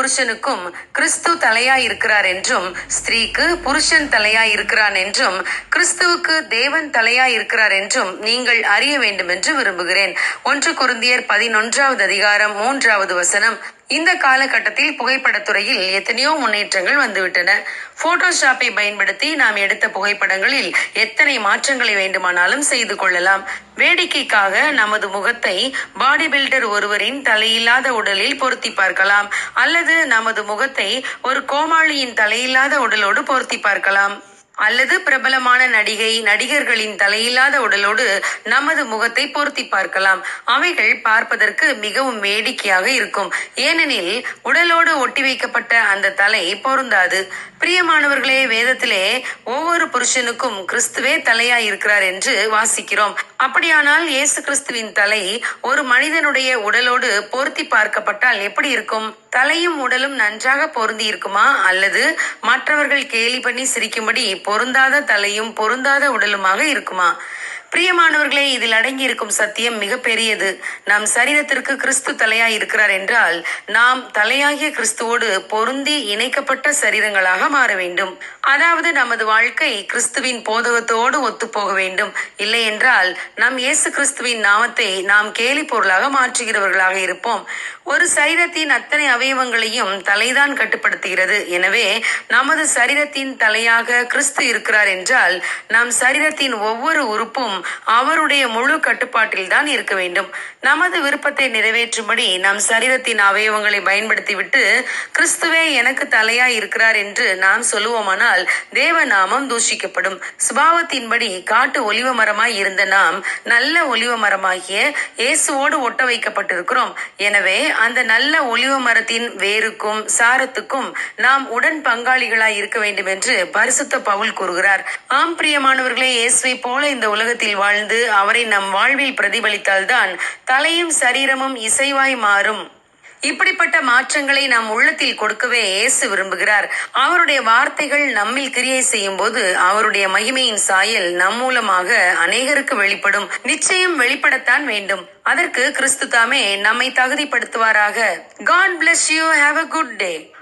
புருஷனுக்கும் கிறிஸ்து தலையா இருக்கிறார் என்றும் ஸ்திரீக்கு புருஷன் தலையா இருக்கிறான் என்றும் கிறிஸ்துவுக்கு தேவன் தலையா இருக்கிறார் என்றும் நீங்கள் அறிய வேண்டும் என்று விரும்புகிறேன். ஒன்று குருந்தியர் பதினொன்றாவது அதிகாரம் மூன்றாவது வசனம். இந்த காலகட்டத்தில் புகைப்படத்துறையில் எத்தனையோ முன்னேற்றங்கள் வந்துவிட்டன. போட்டோஷாப்பை பயன்படுத்தி நாம் எடுத்த புகைப்படங்களில் எத்தனை மாற்றங்களை வேண்டுமானாலும் செய்து கொள்ளலாம். வேடிக்கைக்காக நமது முகத்தை பாடி பில்டர் ஒருவரின் தலையில்லாத உடலில் பொருத்தி பார்க்கலாம். அல்லது நமது முகத்தை ஒரு கோமாளியின் தலையில்லாத உடலோடு பொருத்தி பார்க்கலாம். அல்லது பிரபலமான நடிகை நடிகர்களின் தலையில்லாத உடலோடு நமது முகத்தை பொருத்தி பார்க்கலாம். அவைகள் பார்ப்பதற்கு மிகவும் வேடிக்கையாக இருக்கும். ஏனெனில் உடலோடு ஒட்டி வைக்கப்பட்ட அந்த தலை பொருந்தாது. பிரியமானவர்களே வேதத்திலே ஒவ்வொரு புருஷனுக்கும் கிறிஸ்துவே தலையாய் இருக்கிறார் என்று வாசிக்கிறோம். அப்படியானால் இயேசு கிறிஸ்துவின் தலை ஒரு மனிதனுடைய உடலோடு பொருத்தி பார்க்கப்பட்டால் எப்படி இருக்கும்? தலையும் உடலும் நன்றாக பொருந்தி இருக்குமா? அல்லது மற்றவர்கள் கேலி பண்ணி சிரிக்கும்படி பொருந்தாத தலையும் பொருந்தாத உடலுமாக இருக்குமா? பிரியமானவர்களே இதில் அடங்கி இருக்கும் சத்தியம் மிக பெரியது நம் சரீரத்திற்கு கிறிஸ்து தலையாய் இருக்கிறார் என்றால் நாம் தலையாகிய கிறிஸ்துவோடு பொருந்தி இணைக்கப்பட்ட சரீரங்களாக மாற வேண்டும். அதாவது நமது வாழ்க்கை கிறிஸ்துவின் போதகத்தோடு ஒத்துப்போக வேண்டும். இல்லை என்றால் நம் இயேசு கிறிஸ்துவின் நாமத்தை நாம் கேலி பொருளாக மாற்றுகிறவர்களாக இருப்போம். ஒரு சரீரத்தின் அத்தனை அவயவங்களையும் தலைதான் கட்டுப்படுத்துகிறது. எனவே நமது சரீரத்தின் தலையாக கிறிஸ்து இருக்கிறார் என்றால் நம் சரீரத்தின் ஒவ்வொரு உறுப்பும் அவருடைய முழு கட்டுப்பாட்டில் தான் இருக்க வேண்டும். நமது விருப்பத்தை நிறைவேற்றும்படி நம் சரீரத்தின் அவயவங்களை பயன்படுத்திவிட்டு கிறிஸ்துவே எனக்கு தலையாய் இருக்கிறார் என்று நாம் சொல்லுவோமானால் தேவ நாமம் தூஷிக்கப்படும். சுபாவத்தின்படி காட்டு ஒலிவ மரமாய் இருந்த நாம் நல்ல ஒலிவ மரமாகிய இயேசுவோடு ஒட்ட வைக்கப்பட்டிருக்கிறோம். எனவே அந்த நல்ல ஒலிவ மரத்தின் வேருக்கும் சாரத்துக்கும் நாம் உடன் பங்காளிகளாய் இருக்க வேண்டும் என்று பரிசுத்த பவுல் கூறுகிறார். ஆம் பிரியமானவர்களே இயேசுவை போல இந்த உலகத்தில் வாழ்ந்து அவரை நம் வாழ்வில் பிரதிபலித்தால்தான் தலையும் சரீரமும் இசைவாய் மாறும். இப்படிப்பட்ட மாற்றங்களை நம் உள்ளத்தில் கொடுக்கவே இயேசு விரும்புகிறார். அவருடைய வார்த்தைகள் நம்மில் கிரியை செய்யும் போது அவருடைய மகிமையின் சாயல் நம் மூலமாக அநேகருக்கு வெளிப்படும். நிச்சயம் வெளிப்படத்தான் வேண்டும். அதற்கு கிறிஸ்து தாமே நம்மை தகுதிப்படுத்துவாராக. God bless you have a good day